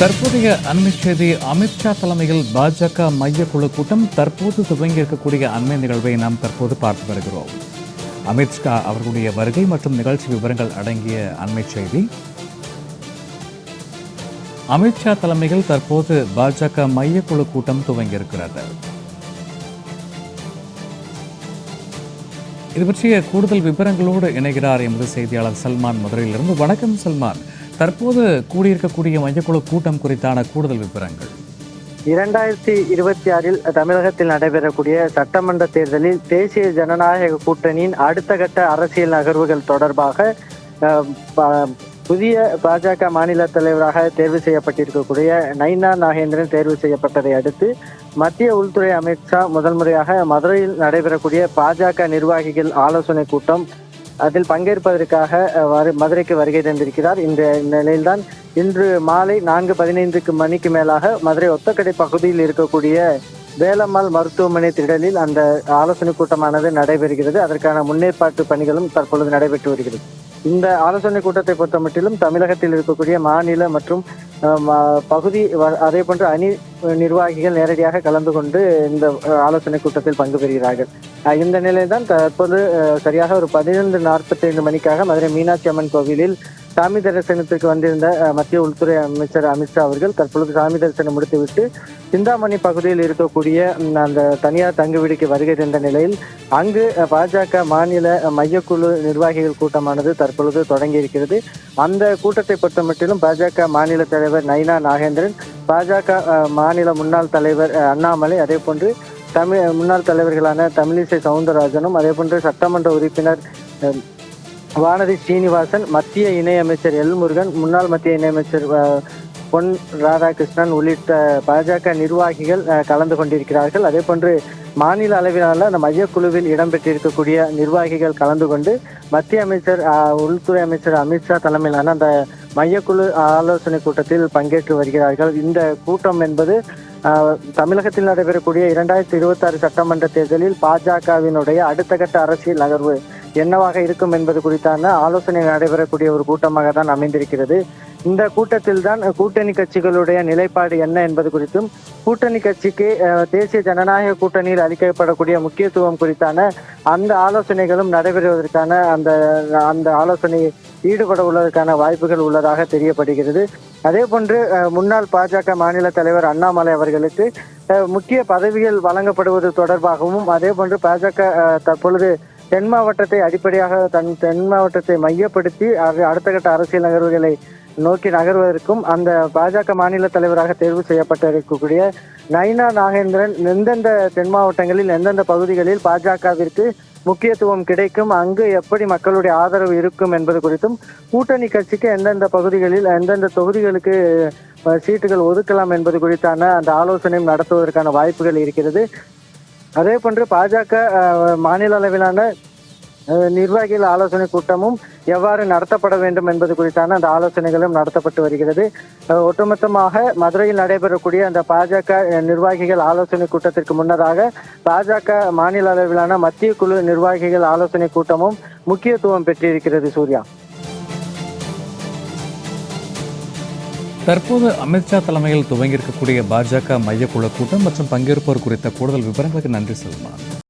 தற்போதைய அண்மை செய்தி அமித்ஷா தலைமையில் பாஜக மையக்குழு கூட்டம் தற்போது துவங்கி இருக்கக்கூடிய அண்மை நிகழ்வை நாம் தற்போது பார்த்து வருகிறோம். அமித்ஷா அவர்களுடைய வருகை மற்றும் நிகழ்ச்சி விவரங்கள் அடங்கிய அண்மை செய்தி. அமித்ஷா தலைமையில் தற்போது பாஜக மையக்குழு கூட்டம் துவங்கியிருக்கிறது இது பற்றிய கூடுதல் விவரங்களோடு இணைகிறார் எமது செய்தியாளர் சல்மான். மதுரையிலிருந்து வணக்கம் சல்மான். தற்போது கூடியிருக்கக்கூடிய மையக்குழு கூட்டம் குறித்தான கூடுதல் விவரங்கள். இரண்டாயிரத்தி இருபத்தி ஆறில் தமிழகத்தில் நடைபெறக்கூடிய சட்டமன்ற தேர்தலில் தேசிய ஜனநாயக கூட்டணியின் அடுத்த கட்ட அரசியல் நகர்வுகள் தொடர்பாக புதிய பாஜக மாநில தலைவராக தேர்வு செய்யப்பட்டிருக்கக்கூடிய நைனா நாகேந்திரன் தேர்வு செய்யப்பட்டதை அடுத்து மத்திய உள்துறை அமித்ஷா முதல் முறையாக மதுரையில் நடைபெறக்கூடிய பாஜக நிர்வாகிகள் ஆலோசனை கூட்டம் அதில் பங்கேற்பதற்காக வரு- மதுரைக்கு வருகை தந்திருக்கிறார். இந்த நிலையில்தான் இன்று மாலை நான்கு பதினைந்துக்கு மணிக்கு மேலாக மதுரை ஒத்தக்கடை பகுதியில் இருக்கக்கூடிய வேலம்மாள் மருத்துவமனை திடலில் அந்த ஆலோசனை கூட்டமானது நடைபெறுகிறது. அதற்கான முன்னேற்பாட்டு பணிகளும் தற்பொழுது நடைபெற்று வருகிறது. இந்த ஆலோசனை கூட்டத்தை பொறுத்தமட்டிலும் தமிழகத்தில் இருக்கக்கூடிய மாநில மற்றும் பகுதி அதே போன்று அணி நிர்வாகிகள் நேரடியாக கலந்து கொண்டு இந்த ஆலோசனை கூட்டத்தில் பங்கு பெறுகிறார்கள். இந்த நிலையில்தான் தற்போது சரியாக ஒரு பதினைந்து நாற்பத்தைந்து மணிக்காக மதுரை மீனாட்சி அம்மன் கோவிலில் சாமி தரிசனத்திற்கு வந்திருந்த மத்திய உள்துறை அமைச்சர் அமித்ஷா அவர்கள் தற்பொழுது சாமி தரிசனம் முடித்துவிட்டு சிந்தாமணி பகுதியில் இருக்கக்கூடிய அந்த தனியார் தங்குவிடுக்கு வருகை தந்த நிலையில் அங்கு பாஜக மாநில மையக்குழு நிர்வாகிகள் கூட்டமானது தற்பொழுது தொடங்கி இருக்கிறது அந்த கூட்டத்தை பொறுத்தமட்டிலும் பாஜக மாநில தலைவர் நைனா நாகேந்திரன் பாஜக மாநில முன்னாள் தலைவர் அண்ணாமலை அதே போன்று தமிழ் முன்னாள் தலைவர்களான தமிழிசை சவுந்தரராஜனும் அதே போன்று சட்டமன்ற உறுப்பினர் வானதி ஸ்ரீனிவாசன் மத்திய இணையமைச்சர் எல் முருகன் முன்னாள் மத்திய இணையமைச்சர் பொன் ராதாகிருஷ்ணன் உள்ளிட்ட பாஜக நிர்வாகிகள் கலந்து கொண்டிருக்கிறார்கள். அதே போன்று மாநில அளவிலான அந்த மையக்குழுவில் இடம்பெற்றிருக்கக்கூடிய நிர்வாகிகள் கலந்து கொண்டு மத்திய அமைச்சர் உள்துறை அமைச்சர் அமித்ஷா தலைமையிலான அந்த மையக்குழு ஆலோசனை கூட்டத்தில் பங்கேற்று வருகிறார்கள். இந்த கூட்டம் என்பது தமிழகத்தில் நடைபெறக்கூடிய இரண்டாயிரத்தி இருபத்தி ஆறு சட்டமன்ற தேர்தலில் பாஜகவினுடைய அடுத்த கட்ட அரசியல் நகர்வு என்னவாக இருக்கும் என்பது குறித்தான ஆலோசனை நடைபெறக்கூடிய ஒரு கூட்டமாக தான் அமைந்திருக்கிறது. இந்த கூட்டத்தில் தான் கூட்டணி கட்சிகளுடைய நிலைப்பாடு என்ன என்பது குறித்தும் கூட்டணி கட்சிக்கு தேசிய ஜனநாயக கூட்டணியில் அளிக்கப்படக்கூடிய முக்கியத்துவம் குறித்தான அந்த ஆலோசனைகளும் நடைபெறுவதற்கான அந்த அந்த ஆலோசனை ஈடுபட உள்ளதற்கான வாய்ப்புகள் உள்ளதாக தெரியப்படுகிறது. அதே போன்று முன்னாள் பாஜக மாநில தலைவர் அண்ணாமலை அவர்களுக்கு முக்கிய பதவிகள் வழங்கப்படுவது தொடர்பாகவும் அதே போன்று பாஜக தற்பொழுது தென் மாவட்டத்தை அடிப்படையாக தன் தென் மாவட்டத்தை மையப்படுத்தி அடுத்த கட்ட அரசியல் நகர்வுகளை நோக்கி நகர்வதற்கும் அந்த பாஜக மாநில தலைவராக தேர்வு செய்யப்பட்டிருக்கக்கூடிய நைனா நாகேந்திரன் எந்தெந்த தென் மாவட்டங்களில் எந்தெந்த பகுதிகளில் பாஜகவிற்கு முக்கியத்துவம் கிடைக்கும். அங்கு எப்படி மக்களுடைய ஆதரவு இருக்கும் என்பது குறித்தும் கூட்டணி கட்சிக்கு எந்தெந்த பகுதிகளில் எந்தெந்த தொகுதிகளுக்கு சீட்டுகள் ஒதுக்கலாம் என்பது குறித்தான அந்த ஆலோசனையும் நடத்துவதற்கான வாய்ப்புகள் இருக்கிறது. அதே போன்று பாஜக மாநில அளவிலான நிர்வாகிகள் ஆலோசனை கூட்டமும் எவ்வாறு நடத்தப்பட வேண்டும் என்பது குறித்தான அந்த ஆலோசனைகளும் நடத்தப்பட்டு வருகிறது. ஒட்டுமொத்தமாக மதுரையில் நடைபெறக்கூடிய அந்த பாஜக நிர்வாகிகள் ஆலோசனை கூட்டத்திற்கு முன்னதாக பாஜக மாநில அளவிலான மத்திய குழு நிர்வாகிகள் ஆலோசனை கூட்டமும் முக்கியத்துவம் பெற்றிருக்கிறது சூர்யா. தற்போது அமித்ஷா தலைமையில் துவங்கியிருக்கக்கூடிய பாஜக மையக்குழு கூட்டம் மற்றும் பங்கேற்போர் குறித்த கூடுதல் விவரங்களுக்கு நன்றி சல்மான்